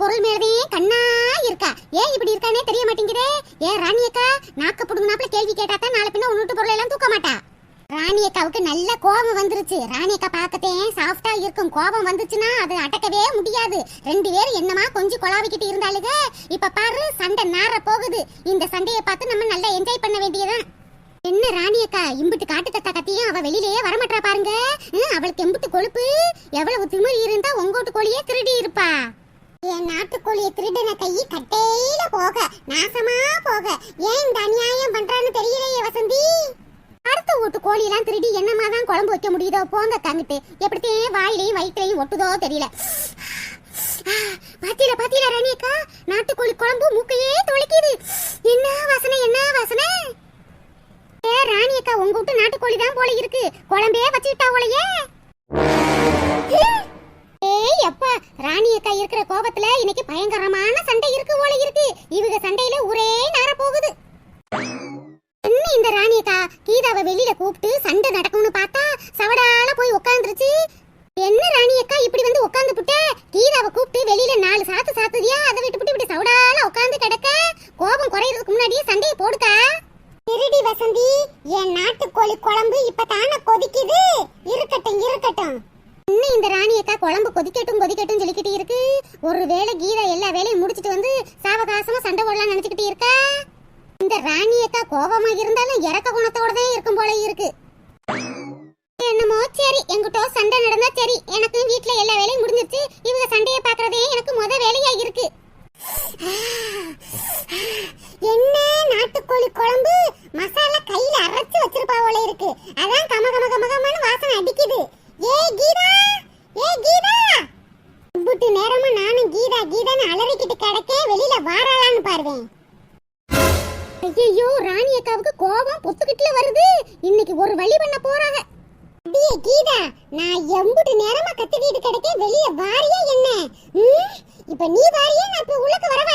பொருள் மேலவே கண்ணா இருக்கா? ஏன் இப்படி இருக்கானே தெரிய மாட்டேங்குதே. ஏ ராணி அக்கா நாக்க புடுங்கினாப்ல கேள்வி கேட்டா தான் நாளை பின்ன உன்னுட்டு பொருள் எல்லாம் தூக்க மாட்டா. ராணி அக்காவுக்கு நல்ல கோபம் வந்துருச்சு. ராணி அக்கா பார்க்கத்தே சாஃப்டா இருக்கும். கோபம் வந்துச்சுன்னா அது அடக்கவே முடியாது. ரெண்டு பேரும் என்னமா கொஞ்சம் கொலாவிக்கிட்டு இருந்தாளுங்க இப்ப பாரு சண்டை நார போகுது. இந்த சண்டையை பார்த்து நம்ம நல்லா என்ஜாய் பண்ண வேண்டியதான் என்ன ராணி அக்கா இம்புட்டு காட்டு தத்தா கத்தியும் அவ வெளியிலேயே வரமாட்டா பாருங்க. ஹம், அவளுக்கு எம்புட்டு கொழுப்பு. எவ்வளவு திமிரி இருந்தா உங்கோட்டு கோழியே திருடி இருப்பா. என் நாட்டுக்கோழியை திருடின கை கட்டையில போக நாசமா போக. ஏன் இந்த அநியாயம் பண்றான்னு தெரியலையே வசந்தி. அடுத்த வீட்டு கோழியெல்லாம் திருடி என்னமா தான் குழம்பு வைக்க முடியுதோ? போங்க தங்கிட்டு. எப்படித்தையும் வாயிலையும் வயிற்றையும் ஒட்டுதோ தெரியல. பாத்தீல பாத்தீல ராணி அக்கா நாட்டுக்கோழி குழம்பு மூக்கையே தொலைக்குது. என்ன வாசனை என்ன வாசனை? ஏ ராணி அக்கா உங்க வீட்டு நாட்டுக்கோழி தான் போல இருக்கு. குழம்பே வச்சுக்கிட்டா போலயே. ஏய் அப்பா ராணி அக்கா இருக்கிற கோபத்துல இன்னைக்கு பயங்கரமான சண்டை இருக்கு போல இருக்கு. இவங்க சண்டையில ஒரே நேர போகுது. என்ன இந்த ராணி அக்கா கீதாவை வெளியில கூப்பிட்டு சண்டை நடக்கும்னு பார்த்தா சவடால போய் உட்காந்துருச்சு என்ன ராணி அக்கா இப்படி வந்து உட்காந்து புட்ட? கீதாவை கூப்பிட்டு வெளியில நாலு சாத்து சாத்துதியா அதை விட்டு புட்டு இப்படி சவடால உட்காந்து கிடக்க? கோபம் குறையிறதுக்கு முன்னாடியே சண்டையை போடுக்கா? திருடி வசந்தி என் நாட்டுக்கோழி குழம்பு இப்ப தானே கொதிக்குது. இருக்கட்டும் இன்னும் இந்த ராணி அக்கா குழம்பு கொதிக்கட்டும் கொதிக்கட்டும் சொல்லிக்கிட்டு இருக்கு. ஒருவேளை கீதா எல்லா வேலையும் முடிச்சிட்டு வந்து சாவகாசமா சண்டை போடலாம் நினைச்சுக்கிட்டு இருக்கா? இந்த ராணி அக்கா கோபமா இருந்தாலும் இறக்க குணத்தோட தான் இருக்கும் போல இருக்கு. என்னமோ சரி எங்கிட்ட சண்டை நடந்தா சரி. எனக்கு வீட்டுல எல்லா வேலையும் முடிஞ்சிருச்சு. இவங்க சண்டையை பாக்குறதே எனக்கு முத வேலையா இருக்கு. என்ன நாட்டுக்கோழி குழம்பு? மசாலா கையில அரைச்சு வச்சிருப்பா போல இருக்கு. அதான் கம கம கம கமன்னு வாசனை அடிக்குது. ஏ கீதா! ஏ கீதா! புட்டு நேரமா நானும் கீதா கீதான்னு அலறிக்கிட்டு கிடக்கேன் வெளியில வாராளான்னு பாருவேன். ஐயோ ராணி அக்காவுக்கு கோபம் பொத்துக்கிட்டுல வருது. இன்னைக்கு ஒரு வழி பண்ண போறாங்க. அடியே கீதா நான் எம்புட்டு நேரமா கத்திக்கிட்டு கிடைக்க வெளிய வாரியா என்ன? இப்ப நீ வாரியா நான் இப்ப உள்ளக்க வரவா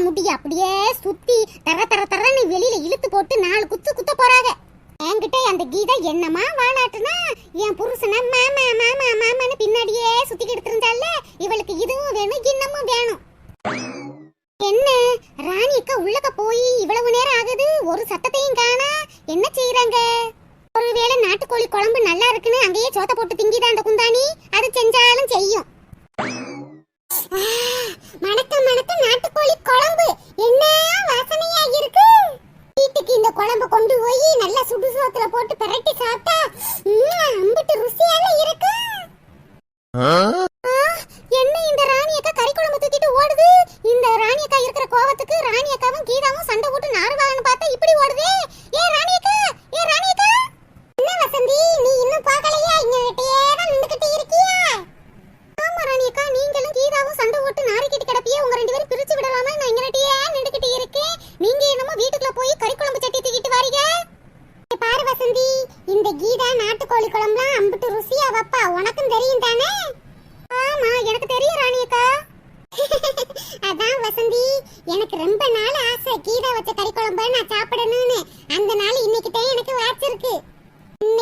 அந்த அப்படியே சுத்தி தர தர தரன்னு வெளியில இழுத்து போட்டு நாலு குத்து குத்த போறாங்க என்கிட்ட அந்த கீதா என்னமா வாலாட்டுனா என் புருஷனை மாமா மாமா மாமான்னு பின்னாடியே சுத்திக்கிட்டு இருந்தால இவளுக்கு இதுவும் வேணும் இன்னமும் வேணும் என்ன ராணி அக்கா உள்ளக்க போய் இவ்வளவு நேரம் ஆகுது ஒரு சத்தத்தையும் காணா என்ன செய்யறாங்க ஒருவேளை நாட்டுக்கோழி குழம்பு நல்லா இருக்குன்னு அங்கேயே சோத்த போட்டு திங்கிதா அந்த குந்தாணி அது செஞ்சாலும் செய்யும் ஆ, மணக்க மணக்க நாட்டுக்கோழி குழம்பு என்ன வாசனையா இருக்கு வீட்டுக்கு இந்த குழம்பு கொண்டு போய் நல்லா சுடு சோத்துல போட்டு பிரட்டி சாப்பிட்டா ம்ம், அம்பிட்டு ருசியால இருக்கு ஆ, என்ன இந்த ராணி அக்கா கறி குழம்பு தூக்கிட்டு ஓடுது இந்த ராணி அக்கா இருக்கிற கோவத்துக்கு ராணி அக்காவும் கீதாவும் சண்டை போட்டு நாறுவாங்கன்னு பார்த்தா இப்படி ஓடுதே ஏ ராணி அக்கா ஏ ராணி அக்கா என்ன வசந்தி நீ இன்னும் பார்க்கலையா இங்க கிட்டயே தான் நின்னுக்கிட்டு இருக்கியா ஆமா ராணி அக்கா நீங்களும் கீதாவும் சண்டை போட்டு நாரிக்கிட்டு கிடப்பியே உங்க ரெண்டு பேரும் பிரிச்சு விடலாமா நான் இங்கனட்டியே நின்னுக்கிட்டு இருக்கேன் நீங்க என்னமோ வீட்டுக்குள்ள போய் கறி குழம்பு சட்டி தூக்கிட்டு வாரீங்க இங்க பாரு வசந்தி இந்த கீதா நாட்டுக்கோழி குழம்புலாம் அம்பிட்டு ருசியா வைப்பா உனக்கும் தெரியும் தானே ஆமா எனக்கு தெரியும் ராணி அக்கா அதான் வசந்தி எனக்கு ரொம்ப நாள் ஆசை கீதா வச்ச கறி குழம்பு நான் சாப்பிடணும்னு அந்த நாள் இன்னைக்கு தான் எனக்கு வாச்சிருக்கு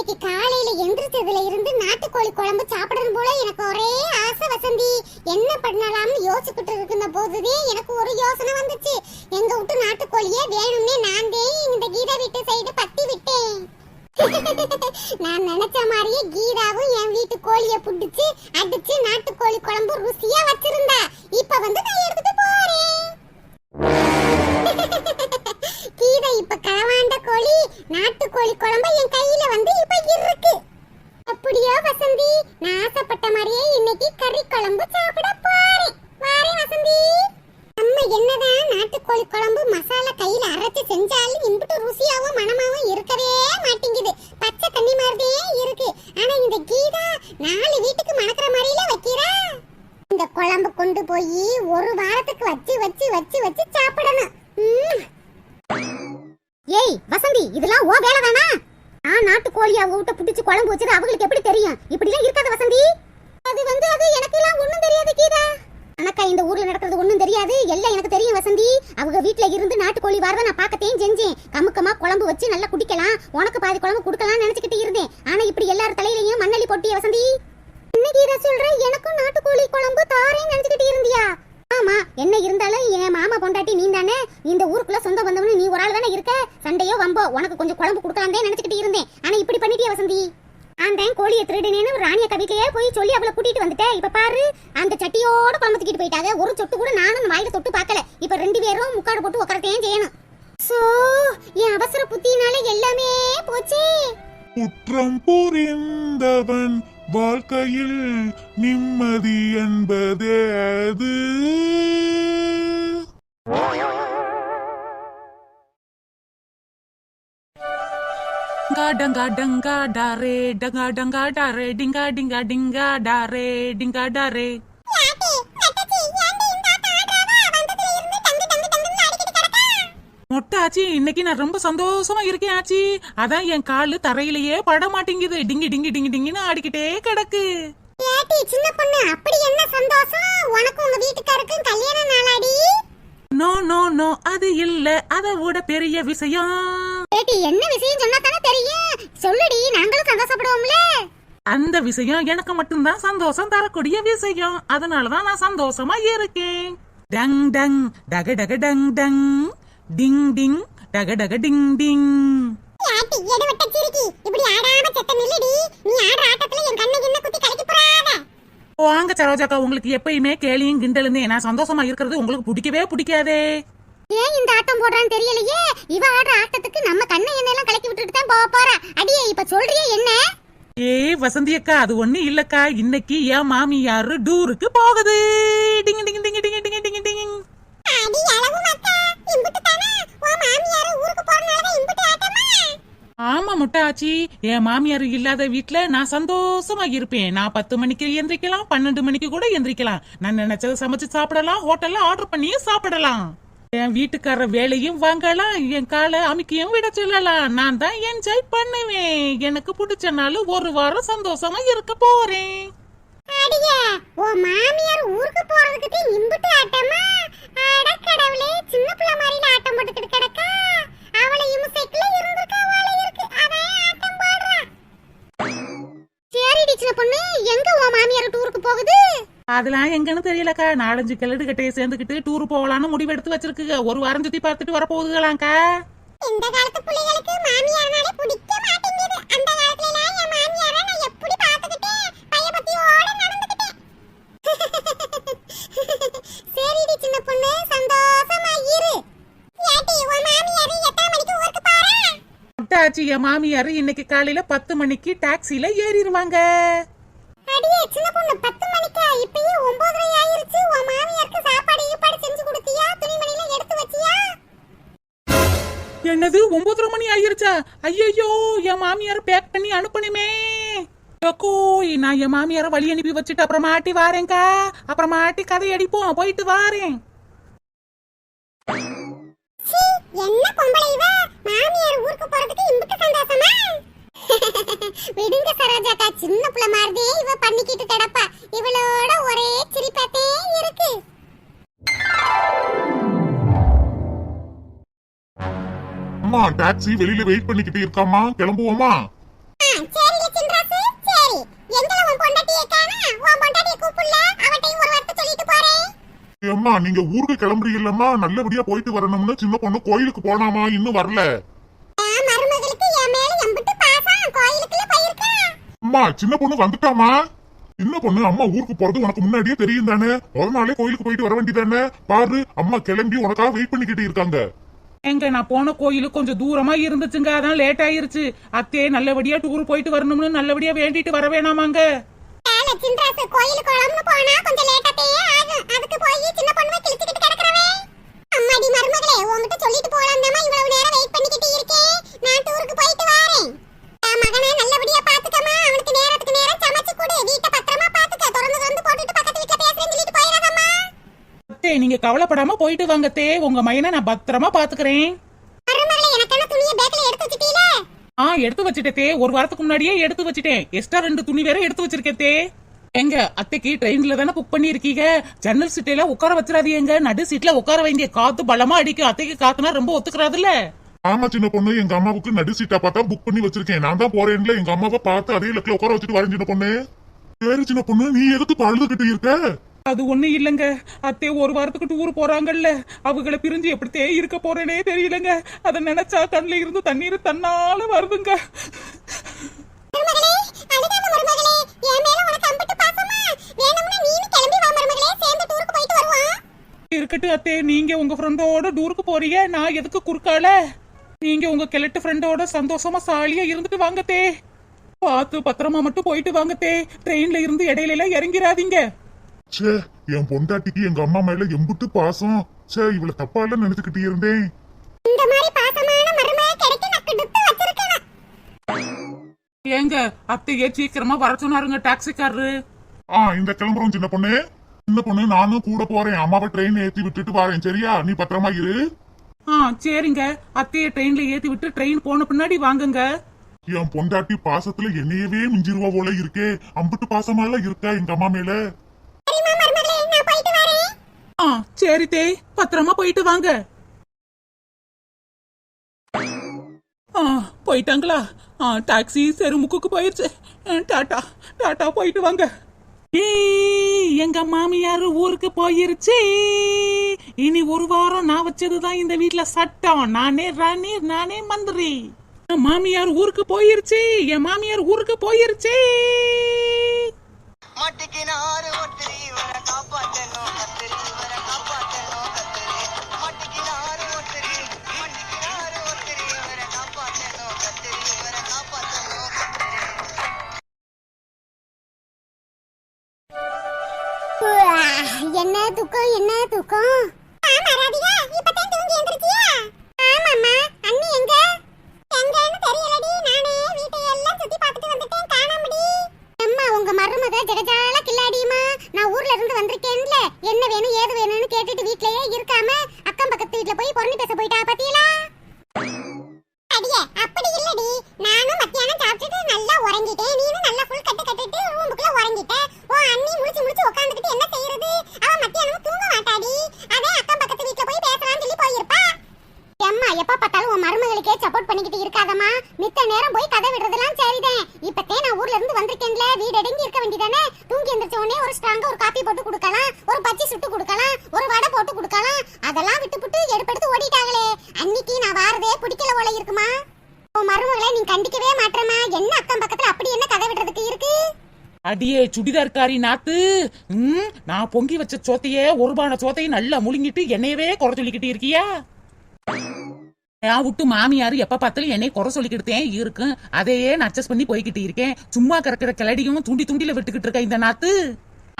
இன்னைக்கு காலையில எந்திரிச்சதுல இருந்து நாட்டுக்கோழி குழம்பு சாப்பிடணும் போல எனக்கு ஒரே ஆசை வசந்தி. என்ன பண்ணலாம்னு யோசிச்சுக்கிட்டு இருக்கிற போதுதே எனக்கு ஒரு யோசனை வந்துச்சு. எங்க விட்டு நாட்டுக்கோழியே வேணும்னே நான் இந்த கீதா வீட்டு சைடு பத்தி விட்டேன். நான் நினைச்ச மாதிரியே கீதாவும் என் வீட்டு கோழிய புடிச்சு அடிச்சு நாட்டுக்கோழி குழம்பு ருசியா வச்சிருந்தா. இப்ப வந்து நான் எடுத்துட்டு போறேன். கீதை இப்ப களவாண்ட கோழி நாட்டுக்கோழி குழம்பு என் கையில வந்து இப்ப இருக்கு. அப்படியோ வசந்தி நான் ஆசைப்பட்ட மாதிரியே இன்னைக்கு கறி குழம்பு சாப்பிட போறேன். வாரேன் வசந்தி. நம்ம என்னதான் நாட்டுக்கோழி குழம்பு மசாலா கையில அரைச்சு செஞ்சாலும் இம்புட்டு ருசியாவும் மனமாவும் இருக்கவே மாட்டேங்குது. பச்சை தண்ணி மாதிரியே இருக்கு. ஆனா இந்த கீதா நாலு வீட்டுக்கு மணக்கிற மாதிரியில வைக்கிறா. இந்த குழம்பு கொண்டு போய் ஒரு வாரத்துக்கு வச்சு வச்சு வச்சு வச்சு சாப்பிடணும். ம்ம். ஏய் வசந்தி இதெல்லாம் ஓ வேலை தானா? நான் நாட்டு கோழி அவங்க விட்டு புடிச்சு குழம்பு வச்சது அவங்களுக்கு எப்படி தெரியும்? இப்படி எல்லாம் இருக்காது வசந்தி. அது வந்து அது எனக்கு எல்லாம் ஒண்ணும் தெரியாது கீதா. அனக்கா இந்த ஊர்ல நடக்கிறது ஒண்ணும் தெரியாது. எல்லாம் எனக்கு தெரியும் வசந்தி. அவங்க வீட்டுல இருந்து நாட்டுக்கோழி வரத நான் பார்க்கத்தையும் செஞ்சேன். கமுக்கமா குழம்பு வச்சு நல்லா குடிக்கலாம். உனக்கு பாதி குழம்பு கொடுக்கலாம் நினைச்சுக்கிட்டு இருந்தேன். ஆனா இப்படி எல்லார் தலையிலயும் மண்ணலி போட்டிய வசந்தி. இன்னைக்கு இதை சொல்ற? எனக்கும் நாட்டுக்கோழி குழம்பு தாரேன்னு நினைச்சுக்கிட்டு இருந்தியா? ஆமா என்ன இருந்தாலும் என் மாமா பொண்டாட்டி நீ தானே இந்த ஊருக்குள்ள சொந்த பந்தம்னு நீ ஒரு ஆள் தானே இருக்க? சண்டையோ வம்போ உனக்கு கொஞ்சம் குழம்பு கொடுக்கலாம்னே நினைச்சுக்கிட்டு இருந்தேன். ஆனா இப்படி பண்ணிட்டே வசந்தி? அந்த கோழியை திருடினேன்னு ராணிய கவிக்கையே போய் சொல்லி அவளை கூட்டிட்டு வந்துட்டேன். இப்ப பாரு அந்த சட்டியோட குழம்பு தூக்கிட்டு போயிட்டாங்க. ஒரு சொட்டு கூட நானும் வாயில தொட்டு பார்க்கல. இப்ப ரெண்டு பேரும் முக்காடு போட்டு உக்கரத்தையும் செய்யணும். சோ என் அவசர புத்தினால எல்லாமே போச்சு. குற்றம் புரிந்தவன் வாழ்க்கையில் நிம்மதி என்பதே அது tanka tanka டாரே tanka tanka டாரே Dinka Dinka Dinka டாரே Dinka டாரே dare. மொட்டாச்சி இன்னைக்கு நான் ரொம்ப சந்தோஷமா இருக்கேன் ஆச்சி. அதான் என் காலு தரையிலேயே பட மாட்டேங்குது டிங்கி டிங்கி டிங்கி டிங்கின்னு ஆடிக்கிட்டே கிடக்கு. ஏட்டி சின்ன பொண்ணு அப்படி என்ன சந்தோஷம்? உனக்கு உங்க வீட்டுக்காருக்கும் கல்யாண நாளாடி? நோ நோ நோ அது இல்ல. அதை விட பெரிய விஷயம். ஏட்டி என்ன விஷயம் சொன்னா தானே தெரியும்? சொல்லுடி நாங்களும் சந்தோஷப்படுவோம்ல. அந்த விஷயம் எனக்கு மட்டும்தான் சந்தோஷம் தரக்கூடிய விஷயம். அதனாலதான் நான் சந்தோஷமா இருக்கேன். டங் டங் டக டக டங் டங். டிங் டிங் டக டக டிங் டிங். ஏட்டி எடுவட்ட சிரிக்கி. இப்படி ஆடாம செத்த நில்லுடி. நீ ஆடுற ஆட்டத்துல என் கண்ணை என்ன குத்தி கலக்கி போறாத வாங்க சரோஜாக்கா உங்களுக்கு எப்பயுமே கேலியும் கிண்டலுந்தே நான் சந்தோஷமா இருக்கிறது உங்களுக்கு பிடிக்கவே பிடிக்காதே. ஏன் இந்த ஆட்டம் போடுறான்னு தெரியலையே? இவ ஆடுற ஆட்டத்துக்கு நம்ம கண்ணை எண்ணெயெல்லாம் கலக்கி விட்டுட்டு தான் போக போறா. அடியே இப்ப சொல்றியே என்ன? ஏய் வசந்தி அக்கா அது ஒண்ணு இல்லக்கா. இன்னைக்கு என் மாமியாரு டூருக்கு போகுது. டிங் டிங் டிங் டிங் டிங் டிங் டிங். ஆமா முட்டாச்சி என் மாமியார் இல்லாத வீட்டுல நான் சந்தோஷமா இருப்பேன். நான் பத்து மணிக்கு எந்திரிக்கலாம் பன்னெண்டு மணிக்கு கூட எந்திரிக்கலாம். நான் நினைச்சதை சமைச்சு சாப்பிடலாம் ஹோட்டல்ல ஆர்டர் பண்ணியும் சாப்பிடலாம். என் வீட்டுக்கார வேலையும் வாங்கலாம் என் காலை அமுக்கியும் விட சொல்லலாம். நான் தான் என்ஜாய் பண்ணுவேன். எனக்கு பிடிச்ச நாள் ஒரு வாரம் சந்தோஷமா இருக்க போறேன். அடியே மாமியார் ஊருக்கு போறதுக்கு இம்புட்டு ஆட்டமா? அட கடவுளே சின்ன பிள்ளை மாதிரில ஆட்டம் போட்டுக்கிட்டு கிடக்கா? அவளை இம்சைக்குள்ள இருந்திருக்கா அவளை இருக்கு. அதான் ஆட்டம் போடுறா? சரிடி சின்ன பொண்ணு எங்க உன் மாமியார் டூருக்கு போகுது? அதெல்லாம் எங்கன்னு தெரியலக்கா. நாலஞ்சு கிழடு கட்டையை சேர்ந்துக்கிட்டு டூர் போகலான்னு முடிவெடுத்து வச்சிருக்குங்க ஒரு வாரம் சுத்தி பார்த்துட்டு வர போகுதுங்களாக்கா இந்த காலத்து பிள்ளைகளுக்கு மாமியார்னாலே பிடிக்க மாட்டேங்குது அந்த காலத்துல எல்லாம் என் மாமியாரை நான் எப்படி பாத்துக்கிட்டேன் பயபக்தியோட நடந்துக்கிட்டேன் சரிடி சின்ன பொண்ணு சந்தோஷமா இரு ஏட்டி உன் மாமியார் எத்தனை மணிக்கு ஊருக்கு போறா முட்டாச்சி என் மாமியார் இன்னைக்கு காலையில பத்து மணிக்கு டாக்ஸில ஏறிடுவாங்க. அடியே சின்ன பொண்ணு பத்து மணிக்கா? இப்பயே ஒன்பதரை ஆயிருச்சு. உன் மாமியாருக்கு சாப்பாடு ஈப்பாடு செஞ்சு கொடுத்தியா? துணிமணிலாம் எடுத்து வச்சியா? என்னது ஒன்பதரை மணி ஆயிருச்சா? ஐயோ என் மாமியார் பேக் பண்ணி அனுப்பணுமே. அக்கோ, நான் என் மாமியார வழி அனுப்பி வச்சுட்டு அப்புறம் மாட்டி வாரேன்க்கா. அப்புறம் மாட்டி கதை அடிப்போம் போயிட்டு வாரேன். என்ன பொம்பளை இவ? மாமியார் ஊருக்கு போறதுக்கு இம்புட்டு சந்தோஷமா? விடுங்க சரோஜாக்கா சின்ன புள்ள மாதிரியே இவ பண்ணிக்கிட்டு கிடப்பா. இவளோட ஒரே சிரிப்பாத்தே இருக்கு. அம்மா டாக்ஸி வெளியில வெயிட் பண்ணிக்கிட்டு இருக்காமா கிளம்புவோமா? அம்மா நீங்க ஊருக்கு கிளம்புறீங்கல்லம்மா. நல்லபடியா போயிட்டு வரணும்னு சின்ன பொண்ணு கோயிலுக்கு போனாமா இன்னும் வரல. அம்மா சின்ன பொண்ணு வந்துட்டாமா சின்ன பொண்ணு அம்மா ஊருக்கு போறது உனக்கு முன்னாடியே தெரியும் தானே? ஒரு நாளே கோயிலுக்கு போயிட்டு வர வேண்டியதானே? பாரு அம்மா கிளம்பி உனக்காக வெயிட் பண்ணிக்கிட்டு இருக்காங்க. எங்க நான் போன கோயிலு கொஞ்சம் தூரமா இருந்துச்சுங்க. அதான் லேட் ஆயிருச்சு. அத்தே நல்லபடியா டூர் போயிட்டு வரணும்னு நல்லபடியா வேண்டிட்டு வர வேணாமாங்க. ஏல சின்ராசு கோயில் குளம்னு போனா கொஞ்சம் லேட்டாத்தே ஆகும் அதுக்கு போய் சின்ன நீங்க கவலைப்படாம போயிட்டு வாங்க தே. உங்க மையனை நான் பத்திரமா பாத்துக்கிறேன். மருமகளே எனக்கான துணியை பேக்ல எடுத்து வச்சிட்டீல? ஆ எடுத்து வச்சுட்டே தே. ஒரு வாரத்துக்கு முன்னாடியே எடுத்து வச்சுட்டேன். எக்ஸ்ட்ரா ரெண்டு துணி வேற எடுத்து வச்சிருக்கேன் தே. எங்க அத்தைக்கு ட்ரெயின்ல தானே புக் பண்ணி இருக்கீங்க ஜன்னல் சீட்ல உட்கார வச்சிடாதீங்க நடு சீட்ல உட்கார வைங்க. காத்து பலமா அடிக்கும். அத்தைக்கு காத்துனா ரொம்ப ஒத்துக்கிறாதுல்ல? ஆமா சின்ன பொண்ணு. எங்க அம்மாவுக்கு நடு சீட்டா பார்த்தா புக் பண்ணி வச்சிருக்கேன். நான் தான் போறேன்ல. எங்க அம்மாவை பார்த்து அதே லெக்கில் உட்கார வச்சுட்டு வரேன் சின்ன பொண்ணு. சரி சின்ன பொண்ணு. நீ எதுக்கு பழுதுகிட்டு இருக்க? அது ஒண்ணு இல்லங்க. அத்தை ஒரு வாரத்துக்கு டூர் போறாங்கல்ல. அவங்கள பிரிஞ்சு எப்படித்தே இருக்க போறேனே தெரியலங்க. அத நினைச்சா கண்ணுல இருந்து தண்ணீர் தன்னால வருதுங்க. இருக்கட்டும் அத்தே நீங்க உங்க ஃப்ரெண்டோட டூருக்கு போறீங்க. நான் எதுக்கு குறுக்கால? நீங்க உங்க கிழட்டு ஃப்ரெண்டோட சந்தோஷமா சாலியா இருந்துட்டு வாங்கத்தே பார்த்து பத்திரமா மட்டும் போயிட்டு வாங்கத்தே ட்ரெயின்ல இருந்து இடையில எல்லாம் இறங்கிராதீங்க. ச்சே என் பொண்டாட்டிக்கு எங்க அம்மா மேல எம்புட்டு பாசம். ச்சே இவள தப்பா இல்ல நினைச்சுக்கிட்டு இருந்தேன். இந்த மாதிரி பாசமான மருமக கிடைக்க நக்கு டுத்து வச்சிருக்கேன். ஏங்க அத்தையே சீக்கிரமா வர சொன்னாருங்க டாக்ஸிக்காரரு. ஆ இந்த கிளம்புறோம் சின்ன பொண்ணு. சின்ன பொண்ணு நானும் கூட போறேன். அம்மாவை ட்ரெயின் ஏத்தி விட்டுட்டு வரேன் சரியா? நீ பத்திரமா இரு. ஆ சரிங்க. அத்தைய ட்ரெயின்ல ஏத்தி விட்டு ட்ரெயின் போன பின்னாடி வாங்குங்க. என் பொண்டாட்டி பாசத்துல என்னையவே மிஞ்சிருவா போல இருக்கே. அம்புட்டு பாசமால இருக்கா எங்க அம்மா மேல சரிம்மா மருமகளே நான் போயிட்டு வரேன் ஆ சரி தே பத்திரமா போயிட்டு வாங்க. ஆ போயிட்டாங்களா? ஆ டாக்ஸி செருமுக்குக்கு போயிருச்சு. டாட்டா டாட்டா போயிட்டு வாங்க. ஏய், எங்க மாமியார் ஊருக்கு போயிருச்சு. இனி ஒரு வாரம் நான் வச்சதுதான் இந்த வீட்ல சட்டம். நானே ராணி நானே மந்திரி. மாமியார் ஊருக்கு போயிருச்சு. என் மாமியார் ஊருக்கு போயிருச்சு. மட்டிக்கினாரு ஒத்திரி இவரை என்ன தூக்கம் என்ன தூக்கம்? ஆமா ராதிகா இப்பதான் தூங்கி எந்திரிச்சியா? ஆமாம்மா அண்ணி எங்க? எங்கன்னு தெரியலடி நானே வீட்டை எல்லாம் சுத்தி பார்த்துட்டு வந்துட்டேன் காணாமடி. அம்மா உங்க மருமக ஜெகஜால கில்லாடியுமா நான் ஊர்ல இருந்து வந்திருக்கேன்ல. என்ன வேணும் ஏது வேணும்னு கேட்டுட்டு வீட்லயே இருக்காம அக்கம் பக்கத்து வீட்ல போய் பொண்ணு பேச போயிட்டா உடனே ஒரு காப்பி போட்டு கொடுக்கலாம் ஒரு பச்சி சுட்டு கொடுக்கலாம் ஒரு வடை போட்டு கொடுக்கலாம். அதெல்லாம் விட்டு புட்டு எடுப்பெடுத்து ஓடிட்டாங்களே. அன்னைக்கு நான் வாரதே பிடிக்கல போல இருக்குமா? உன் மருமகளை நீ கண்டிக்கவே மாட்டேமா என்ன அக்கம் பக்கத்துல அப்படி என்ன கதை விடுறதுக்கு இருக்கு? அடியே சுடிதார்காரி நாத்து. ம், நான் பொங்கி வச்ச சோத்தையே ஒரு பான சோத்தையும் நல்லா முழுங்கிட்டு என்னையவே குறை சொல்லிக்கிட்டு இருக்கியா? நான் விட்டு மாமியார் எப்ப பார்த்தாலும் என்னை குறை சொல்லிக்கிட்டே இருக்கும் அதையே நான் அட்ஜஸ்ட் பண்ணி போய்கிட்டு இருக்கேன். சும்மா கிடக்கிற கிளடியும் துண்டி துண்டில விட்டுக்கிட்டு இருக்கேன் இந்த நாத்து.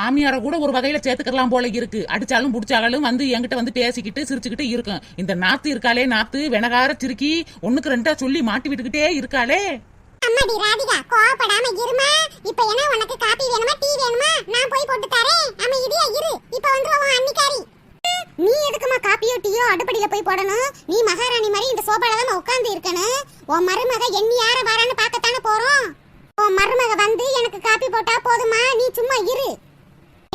மாமியார கூட ஒரு வகையில சேர்த்துக்கலாம் போல இருக்கு. அடிச்சாலும் புடிச்சாலும் வந்து என்கிட்ட வந்து பேசிக்கிட்டு சிரிச்சுக்கிட்டு இருக்கும். இந்த நாத்து இருக்காளே நாத்து வெனகார சிரிக்கி ஒண்ணுக்கு ரெண்டா சொல்லி மாட்டி விட்டுக்கிட்டே இருக்காளே. அம்மாடி ராதிகா கோவப்படாம இருமா. இப்ப என்ன உனக்கு காபி வேணுமா டீ வேணுமா? நான் போய் போட்டு தரேன். அமைதியா இரு. இப்ப வந்துருவோம் அன்னிக்காரி. நீ எதுக்குமா காப்பியோ டீயோ அடுப்படியில போய் போடணும்? நீ மகாராணி மாதிரி இந்த சோபால தான் உட்கார்ந்து இருக்கணும். உன் மருமக எண்ணி யார வரான்னு பார்க்கத்தானே போறோம்? உன் மருமக வந்து எனக்கு காப்பி போட்டா போதுமா? நீ சும்மா இரு.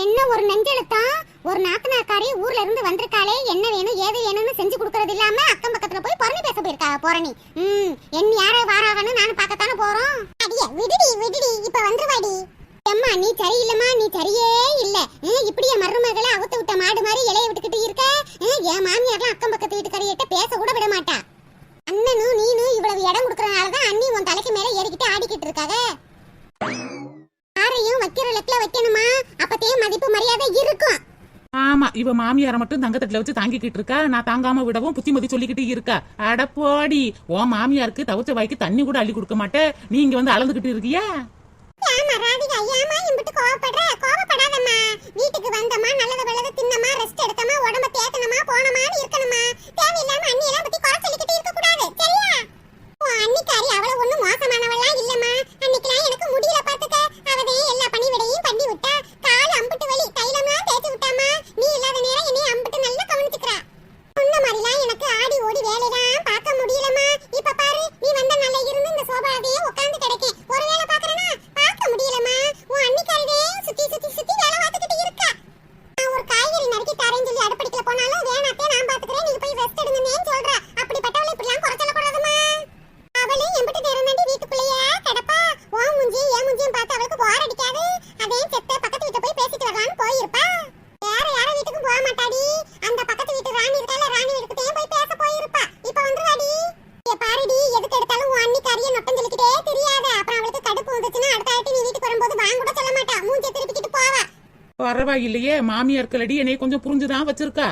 என்ன ஒரு நெஞ்செழுத்தம். ஒரு நாத்தனாக்காரி ஊர்ல இருந்து வந்திருக்காளே. என்ன வேணும் ஏது வேணும்னு செஞ்சு கொடுக்கறது இல்லாம அக்கம் பக்கத்துல போய் பொறணி பேச போயிருக்கா போறணி ம் என் யார வாராகன்னு நானும் பார்க்கத்தானே போறோம். அடியே விடுடி விடுடி இப்ப வந்துருவாடி. அம்மா நீ சரியில்லம்மா நீ சரியே இல்ல. இப்படியே மருமகளை அவுத்து விட்ட மாடு மாதிரி இலைய விட்டுக்கிட்டு இருக்க? ஹம், என் மாமியார்லாம் அக்கம் பக்கத்து வீட்டுக்காரியிட்ட பேச கூட விட மாட்டா. அண்ணனும் நீனும் இவ்வளவு இடம் கொடுக்கறனாலதான் அண்ணி உன் தலைக்கு மேல ஏறிக்கிட்டு ஆடிக்கிட்டு இருக்காக. யாரையும் வைக்கிற லெக்ல வைக்கணுமா? அப்பத்தே மதிப்பு மரியாதை இருக்கும். ஆமா இவ மாமியார மட்டும் தங்கத்தட்டுல வச்சு தாங்கிக்கிட்டு இருக்கா. நான் தாங்காம விடவும் புத்திமதி சொல்லிக்கிட்டு இருக்கா. அடப்போடி உன் மாமியாருக்கு தவிச்ச வாய்க்கு தண்ணி கூட அள்ளி கொடுக்க மாட்டே. நீ இங்க வந்து அளந்துகிட்டு இருக்கியா? ஏமா ராதிகா ஏமா இம்பிட்டு கோவப்படுற? கோவப்படாதம்மா. வீட்டுக்கு வந்தமா நல்லத வெள்ளத தின்னமா ரெஸ்ட் எடுத்தமா உடம்ப தேத்தனமா போனமான்னு இருக்கணுமா தேவையில்லாம அண்ணி எல்லாம் பத்தி குறை சொல்லிக்கிட்டு இருக்க கூடாது சரியா? உன் அன்னிக்காரி அவள ஒண்ணும் மோசமானவளா இல்லம்மா. அன்னைக்கெல்லாம் எனக்கு முடியல பாத்துக்க அவதே எல்லா பணி பண்ணி விட்டா கால் அம்புட்டு வலி தைலம்லாம் தேய்ச்சி விட்டாமா? நீ இல்லாத நேரம் என்னை அம்புட்டு நல்லா கவனிச்சுக்கிறா. சொன்ன மாதிரிலாம் எனக்கு ஆடி ஓடி வேலையெல்லாம் பார்க்க முடியலமா இப்ப பாரு நீ வந்த நல்ல இருந்து இந்த சோபாவே உட்காந்து கிடைக்கேன். ஒருவேளை பாக்குறேன்னா பார்க்க முடியலமா உன் அன்னிக்காரிடே சுத்தி சுத்தி சுத்தி வேலை பார்த்துக்கிட்டு இருக்கா. நான் ஒரு காய்கறி நறுக்கி தரேன் சொல்லி அடுப்படிக்கல போனாலும் வேணாத்தே நான் பாத்துக்கிறேன். நீங்க போய் ரெஸ்ட் எடுங்கன்னு சொல்றா. அப்படிப்பட்டவளை இப்படிலாம் குறைச்சல கூடாதுமா அவளும் எம்பிட்டு தேர்ந்தேன் இல்லையே மாமியார்களடி என்னைய கொஞ்சம் புரிஞ்சுதான் வச்சிருக்கா?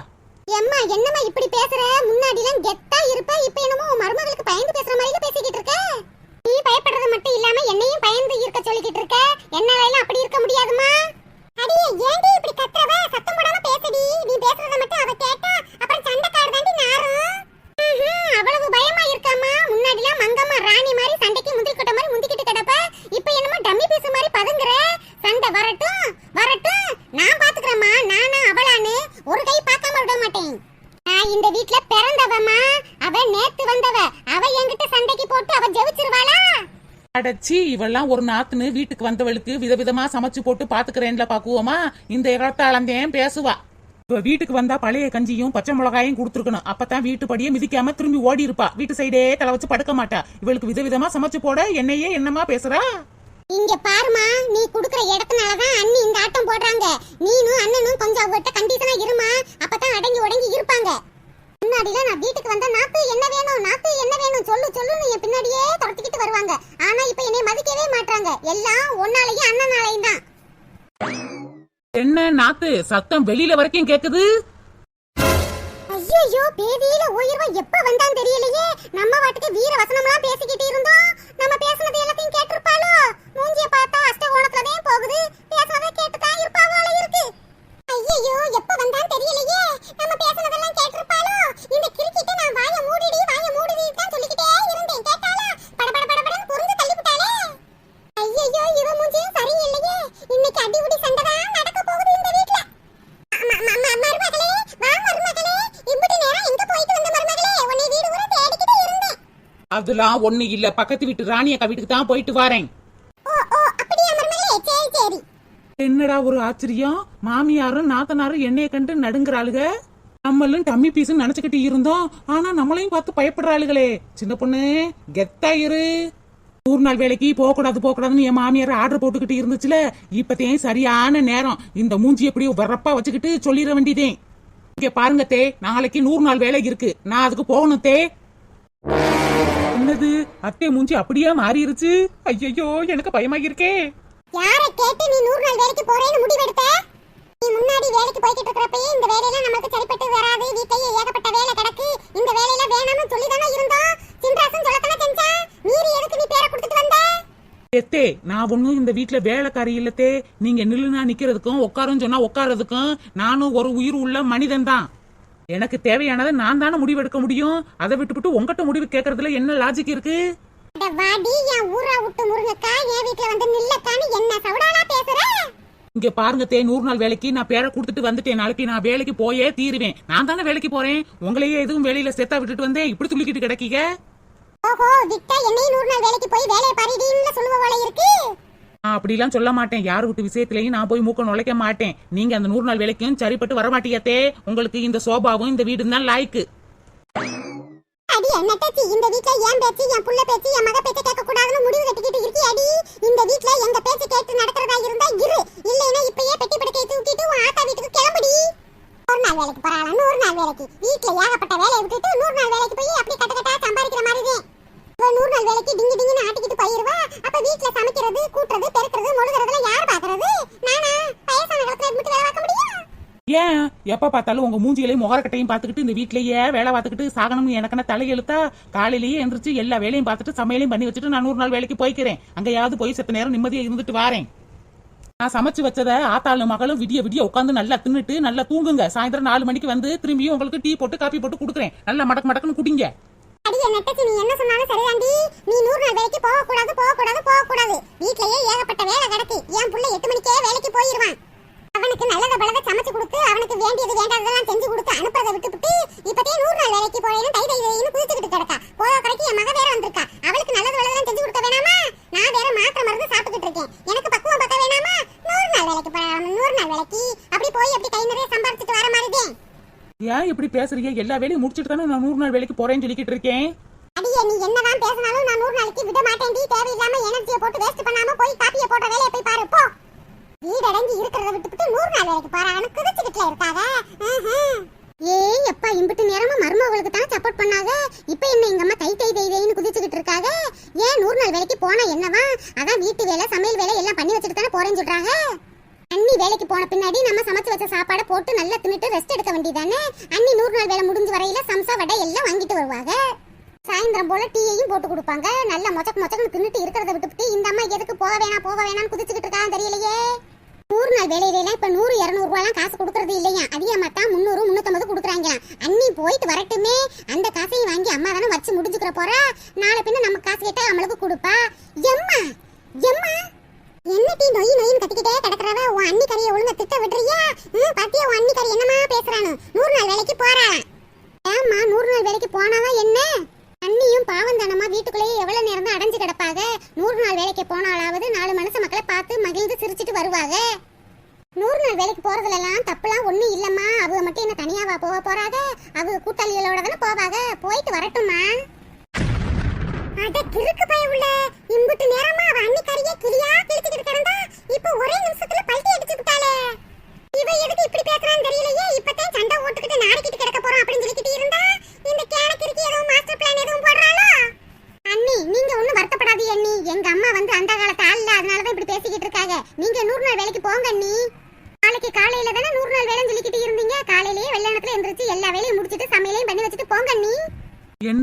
எம்மா என்னம்மா இப்படி பேசுற? முன்னாடி எல்லாம் கெத்தா இருப்ப இப்ப என்னமோ உன் மருமகளுக்கு பயந்து பேசுற மாதிரி பேசிக்கிட்டு இருக்க? நீ பயப்படுறது மட்டும் இல்லாம என்னையும் பயந்து இருக்க சொல்லிக்கிட்டு இருக்க? என்னால அப்படி இருக்க முடியாதுமா அடியே ஏண்டி இப்படி கத்துறவ? சத்தம் போடாம பேசடி. நீ பேசுறத மட்டும் அவ கேட்டா அப்புறம் சண்டைக்கார தாண்டி நாரும் அவ்வளவு பயமா இருக்காமா முன்னாடிலாம் மங்கம்மா ராணி மாதிரி சண்டைக்கு முந்திக்கிட்ட மாதிரி முந்திக்கிட்டு கிடப்ப. இப்ப என்னமோ டம்மி பீஸ் மாதிரி பதுங்குற. சண்டை வரட்டும் வரட்டும். நான் பாத்துக்கிறேம்மா நானா அவளான்னு ஒரு கை பார்க்காம விட மாட்டேன். நான் இந்த வீட்ல பிறந்தவம்மா. அவ நேத்து வந்தவ. அவ என்கிட்ட சண்டைக்கு போட்டு அவ ஜெயிச்சிருவாளா அடச்சி இவெல்லாம் ஒரு நாத்துன்னு வீட்டுக்கு வந்தவளுக்கு விதவிதமா சமைச்சு போட்டு பாத்துக்கிறேன்ல பாக்குவோமா? இந்த இடத்தாளந்தேன் பேசுவா. இவ வீட்டுக்கு வந்தா பழைய கஞ்சியும் பச்சை மிளகாயும் கொடுத்துருக்கணும். அப்பதான் வீட்டுப்படியே மிதிக்காம திரும்பி ஓடி இருப்பா வீட்டு சைடே தலை வச்சு படுக்க மாட்டா. இவளுக்கு விதவிதமா சமைச்சு போட என்னையே என்னமா பேசுறா? இங்க பாருமா நீ குடுக்குற இடத்துனாலதான் அண்ணி இந்த ஆட்டம் போடுறாங்க. நீனும் அண்ணனும் கொஞ்சம் அவகிட்ட கண்டிஷனா இருமா அப்பதான் அடங்கி உடங்கி இருப்பாங்க. முன்னாடிலாம் நான் வீட்டுக்கு வந்தா நாத்து என்ன வேணும் நாத்து என்ன வேணும் சொல்லு சொல்லுன்னு என் பின்னாடியே துரத்திக்கிட்டு வருவாங்க. ஆனா இப்ப என்னை மதிக்கவே மாட்டாங்க எல்லாம் ஒன்னாலையும் அண்ணனாலையும் தான். என்ன நாத்து சத்தம் வெளியில வரைக்கும் கேக்குது? ஐயோ பேதியில உயிர்வா எப்ப வந்தான் தெரியலையே. நம்ம வாட்டுக்கு வீர வசனம்லாம் பேசிக்கிட்டு இருந்தோம். நம்ம பேசுனது எல்லாத்தையும் கேட்டிருப்பாளோ? மூஞ்சிய பார்த்தா அஷ்டகோணத்துல தான் போகுது. பேசுனதை கேட்டு தான் இருப்பா போல இருக்கு. ஐயோ எப்ப வந்தான் தெரியலையே. நம்ம பேசுனதெல்லாம் கேட்டிருப்பாளோ? இந்த கிறுக்கிட்ட நான் வாய மூடிடி வாய மூடிடி தான் சொல்லிக்கிட்டே இருந்தேன். கேட்டாளா? படபட பட பட படன்னு புரிஞ்சு தள்ளிவிட்டாளே ஐயோ இவ மூஞ்சியும் சரியில்லையே. இன்னைக்கு அடிவுடி சண்டை தான் நடக்க போகுது இந்த வீட்ல. மருமகளே வா மருமகளே. இப்படி நேரம் எங்க போயிட்டு வந்த மருமகளே? உன்னை வீடு ஊர தேடிக்கிட்டே இருந்தேன். அதெல்லாம் ஒண்ணு இல்ல. பக்கத்து வீட்டு ராணி அக்கா வீட்டுக்கு தான் போயிட்டு வரேன். என்னடா ஒரு ஆச்சரியம்? மாமியாரும் நாத்தனாரும் என்னைய கண்டு நடுங்குறாளுக? நம்மளும் டம்மி பீஸ் நினைச்சுக்கிட்டு இருந்தோம். ஆனா நம்மளையும் பார்த்து பயப்படுறாளுகளே. சின்ன பொண்ணு கெத்தாயிரு நூறு நாள் வேலைக்கு போக கூடாது போக கூடாதுன்னு என் மாமியார் ஆர்டர் போட்டுக்கிட்டு இருந்துச்சுல இப்பத்தையும் சரியான நேரம். இந்த மூஞ்சி எப்படி வரப்பா வச்சுக்கிட்டு சொல்லிட வேண்டியதே. இங்க பாருங்க தே நாளைக்கு நூறு நாள் வேலை இருக்கு. நான் அதுக்கு போகணும் தே. என்னது? அத்தை மூஞ்சி அப்படியே மாறிடுச்சு ஐயோ எனக்கு பயமா இருக்கே யாரை கேட்டு நீ நூறு நாள் வேலைக்கு போறேன்னு முடிவெடுத்த? நீ முன்னாடி வேலைக்கு போய்கிட்டு இருக்கிறப்பயே இந்த வேலையெல்லாம் நமக்கு சரிப்பட்டு வராது. வீட்லயே ஏகப்பட்ட வேலை கிடக்கு. இந்த வேலையெல்லாம் வேணாம்னு சொல்லி தானே இருந்தோம். சின்ராசன் சொல்லத்தானே செஞ்சா மீறி எதுக்கு நீ பேரை கொடுத்துட்டு வந்த? எத்தே நான் ஒண்ணும் இந்த வீட்ல வேலைக்காரி இல்லத்தே. நீங்க நில்லுனா நிக்கிறதுக்கும் உட்காருன்னு சொன்னா உட்காரதுக்கும் நானும் ஒரு உயிர் உள்ள மனிதன் தான் எனக்கு தேவையானதை நான் தானே முடிவு எடுக்க முடியும்? அதை விட்டுவிட்டு உங்ககிட்ட முடிவு கேட்கறதுல என்ன லாஜிக் இருக்கு? வாடி என் ஊரா விட்டு முருங்கக்கா என் வீட்ல வந்து நில்லக்கான்னு என்ன சவுடாலா பேசுற? இங்க பாருங்க தே நூறு நாள் வேலைக்கு நான் பேரை கொடுத்துட்டு வந்துட்டேன். நாளைக்கு நான் வேலைக்கு போயே தீருவேன். நான் தானே வேலைக்கு போறேன். உங்களையே எதுவும் வேலையில செத்தா விட்டுட்டு வந்தேன் இப்படி துள்ளிக்கிட்டு கிடைக்கீங்க? ஓஹோ விட்டா என்னையும் நூறு நாள் வேலைக்கு போய் வேலையை பாரிடின்னு சொல்லுவ போல இருக்கு. அப்படிலாம் சொல்ல மாட்டேன். யார் விட்டு விஷயத்திலையும் நான் போய் மூக்க நுழைக்க மாட்டேன். நீங்க அந்த நூறு நாள் வேலைக்கும் சரிப்பட்டு வர மாட்டீங்கத்தே. உங்களுக்கு இந்த சோபாவும் இந்த வீடும் தான் லாய்க்கு. அடி என்ன பேச்சு? இந்த வீட்ல ஏன் பேச்சு என் புள்ள பேச்சு என் மக பேச்சு கேட்க கூடாதுன்னு முடிவு கட்டிக்கிட்டு இருக்கி அடி. இந்த வீட்ல எங்க பேச்சு கேட்டு நடக்கிறதா இருந்தா இரு. இல்லைன்னா இப்பயே பெட்டி படுக்கையை தூக்கிட்டு உன் ஆத்தா வீட்டுக்கு கிளம்புடி. ஒரு நாள் வேலைக்கு போறாளா? நூறு நாள் வேலைக்கு. வீட்ல ஏகப்பட்ட வேலையை விட்டுட்டு நூறு நாள் வேலைக்கு போய் அப்படி கட்ட கட்டா சம்பாதிக்கிற மாதிரி நூறு நாள் வேலைக்கு டிங்கி டிங்கின்னு ஆட்டிக்கிட்டு போயிருவா. அப்ப வீட்ல சமைக்கிறது கூட்டுறது பெருக்கிறது மொழுகிறதுல யார் பாக்குறது நானா வயசான காலத்துல இருந்துட்டு வேலை பார்க்க முடியும் ஏன் எப்ப பார்த்தாலும் உங்க மூஞ்சிகளையும் முகரக்கட்டையும் பார்த்துக்கிட்டு இந்த வீட்லயே வேலை பார்த்துக்கிட்டு சாகணும்னு எனக்குன்னா தலையெழுத்தா காலையிலேயே எந்திரிச்சு எல்லா வேலையும் பார்த்துட்டு சமையலையும் பண்ணி வச்சுட்டு நான் நூறு நாள் வேலைக்கு போய்க்கிறேன். அங்கேயாவது போய் செத்த நேரம் நிம்மதியா இருந்துட்டு வாரேன். நான் சமைச்சு வச்சதை ஆத்தாளும் மகளும் விடிய விடிய உட்காந்து நல்லா தின்னுட்டு நல்லா தூங்குங்க. சாயந்தரம் நாலு மணிக்கு வந்து திரும்பியும் உங்களுக்கு டீ போட்டு காப்பி போட்டு கொடுக்குறேன். நல்லா மடக்கு மடக்குன்னு குடிங்க. அடியே நெட்டச்சி நீ என்ன சொன்னாலும் சரிதாண்டி. நீ நூறு நாள் வேலைக்கு போக கூடாது போக கூடாது போக கூடாது வீட்லயே ஏகப்பட்ட வேலை கிடக்கு. என் புள்ள எட்டு மணிக்கே வேலைக்கு போயிருவான். அவனுக்கு நல்லத பலத சமைச்சு கொடுத்து அவனுக்கு வேண்டியது வேண்டாததெல்லாம் செஞ்சு கொடுத்து அனுப்புறதை விட்டுவிட்டு இப்பதே நூறு நாள் வேலைக்கு போறேன்னு தை தை தைன்னு குதிச்சுக்கிட்டு கிடக்கா. போக கடைக்கு என் மக வேற வந்திருக்கா. அவளுக்கு நல்லது பலதெல்லாம் செஞ்சு கொடுக்க வேணாமா? நான் வேற மாத்திரை மருந்து சாப்பிட்டுக்கிட்டு இருக்கேன். எனக்கு பக்குவம் பார்க்க வேணாமா? நூறு நாள் வேலைக்கு போறான் நூறு நாள் வேலைக்கு. அப்படி போய் அப்படி கை நிறைய சம்பாரிச்சிட்டு வர மாதிரிதான் ஏன் இப்படி பேசுறீங்க? எல்லா வேலையும் முடிச்சிட்டு தானே நான் நூறு நாள் வேலைக்கு போறேன்னு சொல்லிக்கிட்டு இருக்கேன். அடியே நீ என்னதான் பேசினாலும் நான் நூறு நாளைக்கு விட மாட்டேன்டி. தேவையில்லாம எனர்ஜியை போட்டு வேஸ்ட் பண்ணாம போய் காப்பியை போட்ட வேலையை போய் பாரு. போ. வீடடங்கி இருக்கிறத விட்டுவிட்டு நூறு நாள் வேலைக்கு போறான்னு குதிச்சுக்கிட்டுல இருக்காங்க ஏய் எப்பா இம்பிட்டு நேரமா மருமகளுக்கு தான் சப்போர்ட் பண்ணாங்க இப்போ என்ன எங்க அம்மா தை தை தைன்னு குதிச்சுக்கிட்டு இருக்காங்க ஏன் நூறு நாள் வேலைக்கு போனா என்னவா? அதான் வீட்டு வேலை சமையல் வேலை எல்லாம் பண்ணி வச்சுட்டு தானே போறேன்னு சொல்றாங்க அண்ணி அண்ணி வேலைக்கு போன பின்னாடி நம்ம சமைச்சு வச்ச சாப்பாடை போட்டு நல்லா தின்னுட்டு ரெஸ்ட் எடுக்க வேண்டியதானே அண்ணி நூறு நாள் வேலை முடிஞ்ச வரையில சம்சா வடை எல்லாம் வாங்கிட்டு வருவாங்க. சாயந்தரம் போல டீயையும் போட்டு கொடுப்பாங்க. நல்ல மொச்சக் மொச்சக்கு தின்னுட்டு இருக்கிறத விட்டுவிட்டு இந்த அம்மா எதுக்கு போக வேணாம் போக வேணாம்னு குதிச்சுக்கிட்டு இருக்கான்னு தெரியலையே? நூறு நாள் வேலையிலாம் இப்போ நூறு இரநூறுவாலாம் காசு கொடுக்கறது இல்லையா? அதிகமாக தான் முந்நூறு முந்நூற்றம்பது கொடுக்குறாங்க அண்ணி போயிட்டு வரட்டுமே. அந்த காசையும் வாங்கி அம்மா தானே வச்சு முடிஞ்சுக்கிற போகிறா நாளை பின்ன நம்ம காசு கேட்டால் நம்மளுக்கு கொடுப்பா எம்மா எம்மா என்ன டீ நொய் நொயின்னு கத்திக்கிட்டே கிடக்குறவ உன் அண்ணி கறியை ஒழுங்கா திட்ட விடுறியா ம் பாத்தியா உன் அண்ணி கறி என்னமா பேசுறானு நூறு நாள் வேலைக்கு போறா ஏம்மா நூறு நாள் வேலைக்கு போனாதான் என்ன அண்ணியும் பாவம் தானமா வீட்டுக்குள்ளேயே எவ்வளவு நேரம் தான் அடைஞ்சு கிடப்பாங்க நூறு நாள் வேலைக்கு போனாலாவது நாலு மனுஷ மக்களை பார்த்து மகிழ்ந்து சிரிச்சிட்டு வருவாங்க நூறு நாள் வேலைக்கு போறதுல எல்லாம் தப்புலாம் ஒண்ணும் இல்லம்மா அவங்க மட்டும் என்ன தனியாவா போக போறாங்க அவங்க கூட்டாளிகளோட தானே போவாங்க போயிட்டு வரட்டும்மா அட கிறுக்கு பய உள்ள இம்புட்டு நேரமா அவ அண்ணி கறியே கிளியா கிழிச்சுக்கிட்டு கிடந்தா இப்போ ஒரே நிமிஷத்துல பல்ட்டி அடிச்சு விட்டாளே இவ எதுக்கு இப்படி பேசுறான்னு தெரியலையே இப்பதான் சண்டை ஓட்டுக்கிட்டு நாடிக்கிட்டு கிடக்க போறோம் இருந்தா இந்த கேனக்கிற்கு எதுவும் மாஸ்டர் பிளான் எதுவும் போடுறாளோ? அண்ணி நீங்க ஒண்ணும் வருத்தப்படாதீங்க அண்ணி. எங்க அம்மா வந்து அந்த காலத்து ஆள்ல அதனாலதான் இப்படி பேசிக்கிட்டு இருக்காங்க. நீங்க நூறு நாள் வேலைக்கு போங்க அண்ணி நாளைக்கு காலையில தானே நூறு நாள் வேலைன்னு சொல்லிக்கிட்டு இருந்தீங்க காலையிலேயே வெள்ளனத்துல எந்திரிச்சு எல்லா வேலையும் முடிச்சிட்டு சமையலையும் பண்ணி வச்சுட்டு போங்க அண்ணி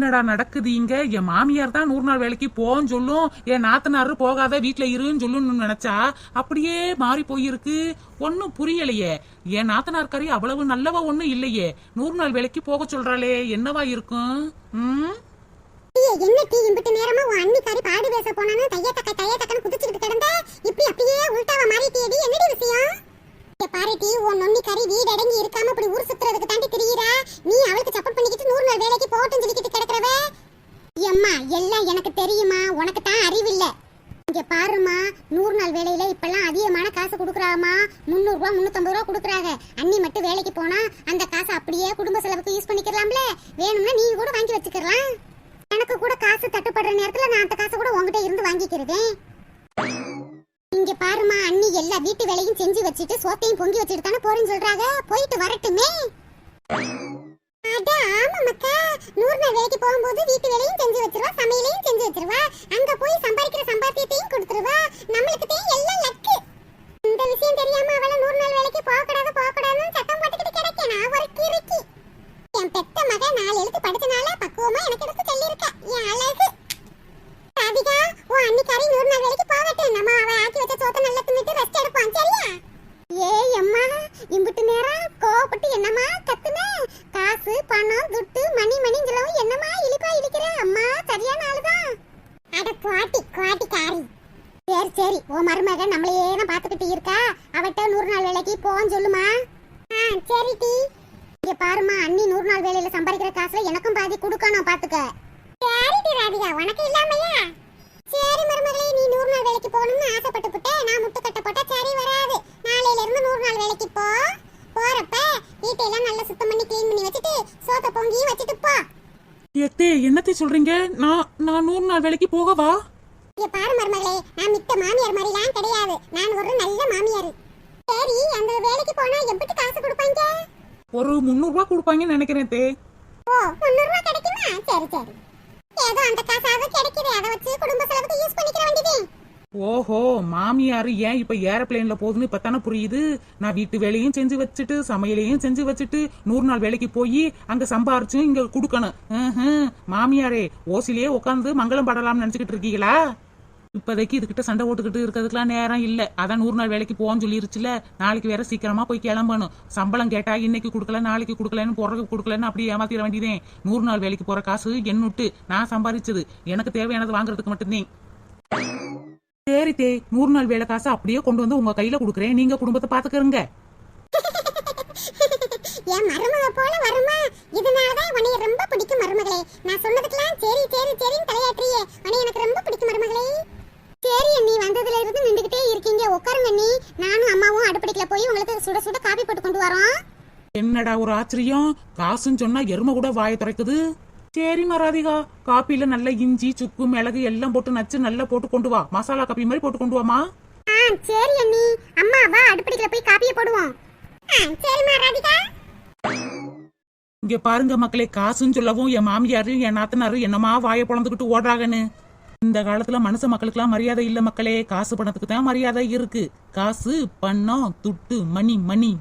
என்னடா நடக்குது இங்க? என் மாமியார் தான் நூறு நாள் வேலைக்கு போன்னு சொல்லும். என் நாத்தனாரு போகாத வீட்டுல இருன்னு சொல்லுன்னு நினைச்சா அப்படியே மாறி போயிருக்கு. ஒன்னும் புரியலையே. என் நாத்தனார் கறி அவ்வளவு நல்லவா ஒண்ணும் இல்லையே. நூறு நாள் வேலைக்கு போக சொல்றாளே என்னவா இருக்கும்? ம்? என்ன டீ இம்பிட்டு நேரமா உன் அண்ணி பேச போனானு தைய தக்க தைய தக்கன்னு குதிச்சுக்கிட்டு கிடந்த? இப்படி அப்படியே உள்டாவ மாறிட்டியடி என்னடி விஷயம்? இங்க உன் நொண்ணி கறி வீடு அடங்கி இருக்காம இப்படி ஊர் சுத்துறதுக்கு தாண்டி திரியிறா. நீ அவளுக்கு சப்போர்ட் பண்ணிக்கிட்டு நூறு நாள் வேலைக்கு போகட்டும் சொல்லிக்கிட்டு கிடக்குறவ. எம்மா எல்லாம் எனக்கு தெரியுமா? உனக்கு தான் அறிவில்ல இங்க பாருமா நூறு நாள் வேலையில இப்பெல்லாம் அதிகமான காசு கொடுக்குறாமா முந்நூறுரூவா முந்நூற்றம்பது ரூபா கொடுக்குறாங்க. அண்ணி மட்டும் வேலைக்கு போனா அந்த காசை அப்படியே குடும்ப செலவுக்கு யூஸ் பண்ணிக்கலாம்ல. வேணும்னா நீ கூட வாங்கி வச்சுக்கலாம். எனக்கு கூட காசு தட்டுப்படுற நேரத்துல நான் அந்த காசை கூட உங்ககிட்ட இருந்து வாங்கிக்கிறதேன் இங்க பாருமா அண்ணி எல்லா வீட்டு வேலையும் செஞ்சு வச்சுட்டு சோத்தையும் பொங்கி வச்சுட்டு தானே போறேன்னு சொல்றாங்க. போயிட்டு வரட்டுமே. அட ஆமா மக்கா. நூறு நாள் வேலைக்கு போகும்போது வீட்டு வேலையும் செஞ்சு வச்சிருவா சமையலையும் செஞ்சு வச்சிருவா. அங்க போய் சம்பாதிக்கிற சம்பாத்தியத்தையும் கொடுத்துருவா. நம்மளுக்கு தான் எல்லாம் லக்கு. இந்த விஷயம் தெரியாம அவள நூறு நாள் வேலைக்கு போக கூடாது போக கூடாதுன்னு சத்தம் போட்டுக்கிட்டு கிடைக்க நான் ஒரு கிறுக்கி. என் பெத்த மகன் நாலு எழுத்து படிச்சனால பக்குவமா எனக்கு எடுத்து சொல்லியிருக்க. என் அழகு. ராதிகா உன் அன்னிக்காரி நூறு நாள் வேலைக்கு போகட்டும் நம்ம அவ ஆக்கி வச்ச சோத்தை நல்லா தின்னுட்டு ரெஸ்ட் எடுப்போம் சரியா ஏய் அம்மா இம்புட்டு நேரம் கோவப்பட்டு என்னம்மா கத்துன காசு பணம் துட்டு மணி மணிங்கிறவும் என்னம்மா இழிப்பா இழிக்கிற அம்மா சரியான ஆளுதான் அட குவாட்டி குவாட்டி காரி சரி சரி உன் மருமகன் நம்மளையே தான் பாத்துக்கிட்டு இருக்கா அவட்ட நூறு நாள் வேலைக்கு போன்னு சொல்லுமா ஆ சரி டி இங்க பாருமா அண்ணி நூறு நாள் வேலையில சம்பாதிக்கிற காசுல எனக்கும் பாதி கொடுக்கணும் பாத்துக்க சரிடி ராதிகா உனக்கு இல்லாமையா சரி மருமகளே நீ நூறு நாள் வேலைக்கு போகணும்னு ஆசைப்பட்டு புட்ட நான் முட்டு கட்ட போட்டா சரி வராது நாளையில இருந்து நூறு நாள் வேலைக்கு போ போறப்ப வீட்டையெல்லாம் நல்லா சுத்தம் பண்ணி க்ளீன் பண்ணி வச்சுட்டு சோத்த பொங்கியும் வச்சுட்டு போ எத்தே என்னத்தை சொல்றீங்க நான் நான் நூறு நாள் வேலைக்கு போகவா இங்க பாரு மருமகளே நான் மித்த மாமியார் மாதிரிலாம் கிடையாது நான் ஒரு நல்ல மாமியார் சரி வேலைக்கு போனா எப்படி காசு கொடுப்பாங்க? ஒரு முந்நூறு ரூபாய் கொடுப்பாங்கன்னு நினைக்கிறேன் தே. ஓ முந்நூறு ரூபாய் கிடைக்குமா? சரி சரி. ஏதோ அந்த காசாவது கிடைக்குது. அதை வச்சு குடும்ப செலவுக்கு யூஸ் பண்ணிக்கிற வேண்டியதே. ஓஹோ மாமியார் ஏன் இப்ப ஏரோப்ளேன்ல போகுதுன்னு இப்ப தானே புரியுது? நான் வீட்டு வேலையும் செஞ்சு வச்சுட்டு சமையலையும் செஞ்சு வச்சுட்டு நூறு நாள் வேலைக்கு போய் அங்க சம்பாரிச்சும் இங்க கொடுக்கணும். மாமியாரே ஓசிலேயே உட்காந்து மங்களம் படலாம்னு நினைச்சுக்கிட்டு இருக்கீங்களா? இப்போதைக்கு இதுகிட்ட சண்டை போட்டுக்கிட்டு இருக்கிறதுக்குலாம் நேரம் இல்லை. அதான் நூறு நாள் வேலைக்கு போன்னு சொல்லிருச்சுல நாளைக்கு வேற சீக்கிரமா போய் கிளம்பணும். சம்பளம் கேட்டா இன்னைக்கு கொடுக்கல நாளைக்கு கொடுக்கலன்னு பிறகு கொடுக்கலன்னு அப்படியே ஏமாத்திட வேண்டியதே. நூறு நாள் வேலைக்கு போற காசு என்னுட்டு நான் சம்பாதிச்சது. எனக்கு தேவையானது வாங்குறதுக்கு மட்டும்தான் சரி தே நூறு நாள் வேலை காசு அப்படியே கொண்டு வந்து உங்க கையில கொடுக்குறேன். நீங்க குடும்பத்தை பாத்துக்கிறங்க என் மருமக போல வருமா? இதனாலதான் உன்னை ரொம்ப பிடிக்கும் மருமகளே. நான் சொன்னதுக்கெல்லாம் சரி சரி சரின்னு தலையாட்டுறியே உன்னை எனக்கு ரொம்ப பிடிக்கும் மருமகளே சரி அண்ணி வந்ததுல இருந்து நின்றுகிட்டே இருக்கீங்க உட்காருங்க அண்ணி நானும் அம்மாவும் அடுப்படிக்கல போய் உங்களுக்கு சுட சுட காபி போட்டு கொண்டு வரோம் என்னடா ஒரு ஆச்சரியம் காசுன்னு சொன்னா எருமை கூட வாயை திறக்குது சரி மராதிகா காப்பில நல்ல இஞ்சி சுக்கு மிளகு எல்லாம் போட்டு நச்சு நல்லா போட்டு கொண்டு வா. மசாலா காப்பி மாதிரி போட்டு கொண்டு வாமா சரி அண்ணி. அம்மா வா அடுப்படிக்கல போய் காப்பியை போடுவோம். இங்க பாருங்க மக்களே காசுன்னு சொல்லவும் என் மாமியாரு என் நாத்தனாரு என்னமா வாயை பொழந்துக்கிட்டு ஓடுறாங்கன்னு. இந்த காலத்துல மனுஷ மக்களுக்கெல்லாம் மரியாதை இல்ல மக்களே. காசு பணத்துக்கு தான் மரியாதை இருக்கு. காசு பணம் துட்டு மணி மணி.